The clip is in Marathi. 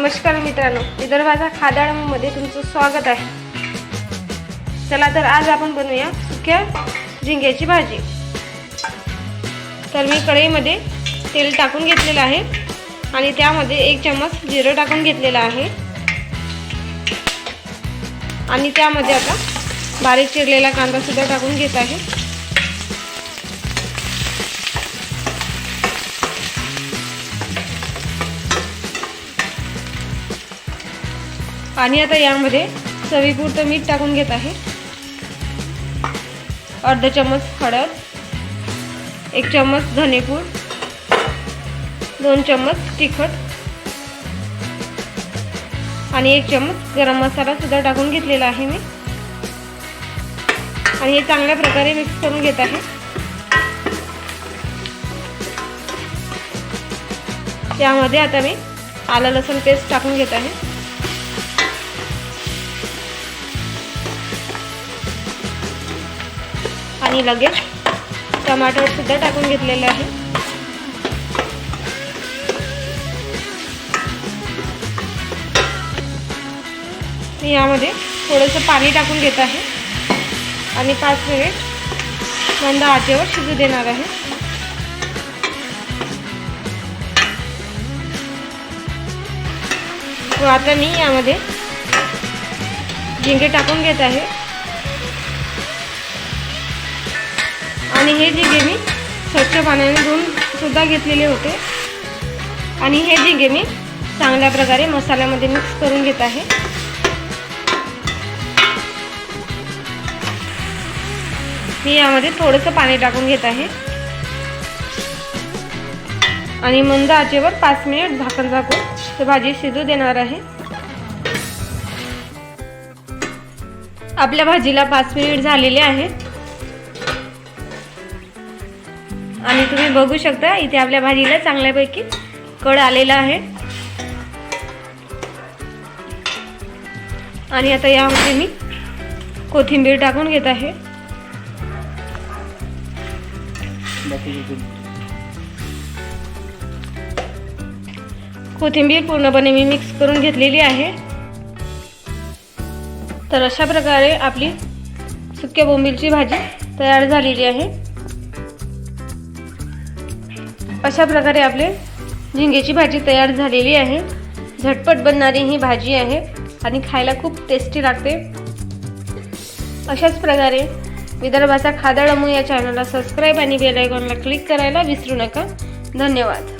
नमस्कार मित्रांनो विदर्भाचा खादाळमध्ये तुमचं स्वागत आहे. चला तर आज आपण बनवूया सुक्या झिंग्याची भाजी. तर मी कढईमध्ये तेल टाकून घेतलेलं आहे आणि त्यामध्ये एक चम्मच जिरं टाकून घेतलेलं आहे. आणि त्यामध्ये आता बारीक चिरलेला कांदा सुद्धा टाकून घेत आहे. आणि आता यामध्ये चवीपुरतं मीठ टाकून घेत आहे. अर्धा चम्मच हळद एक चम्मच धनेपूड दोन चम्मच तिखट आणि एक चम्मच गरम मसाला सुद्धा टाकून घेतलेला आहे मी. आणि हे चांगल्या प्रकारे मिक्स करून घेत आहे. त्यामध्ये आता मी आलं लसूण पेस्ट टाकून घेत आहे. आणि लगेच टमाटरसुद्धा टाकून घेतलेलं आहे. मी यामध्ये थोडंसं पाणी टाकून घेत आहे. आणि पाच मिनिट मंद आचेवर शिजू देणार आहे. व आता मी यामध्ये झिंगे टाकून घेत आहे. आणि हे झिंगे मी स्वच्छ पाण्याने धुवून सुद्धा घेतलेले होते. आणि हे झिंगे मी चांगल्या प्रकारे मसाल्यामध्ये मिक्स करून घेत आहे. मी यामध्ये थोडंसं पाणी टाकून घेत आहे. आणि मंद आचेवर पाच मिनिट झाकण झाकून ते भाजी शिजू देणार आहे. आपल्या भाजीला पाच मिनिट झालेले आहेत. आणि तुम्ही बघू शकता इथे आपल्या भाजीला चांगल्यापैकी कड आलेला आहे. आणि आता यामध्ये मी कोथिंबीर टाकून घेत आहे. कोथिंबीर पूर्णपणे मी मिक्स करून घेतलेली आहे. तर अशा प्रकारे आपली सुक्या बोंबीलची भाजी तयार झालेली आहे. अशा प्रकारे आपले झिंगेची भाजी तयार झालेली आहे. झटपट बनणारी ही भाजी आहे आणि खायला खूप टेस्टी लागते. अशाच प्रकारे विदर्भाचा खादाडमू या चॅनलला सबस्क्राईब आणि बेल आयकॉनला क्लिक करायला विसरू नका. धन्यवाद.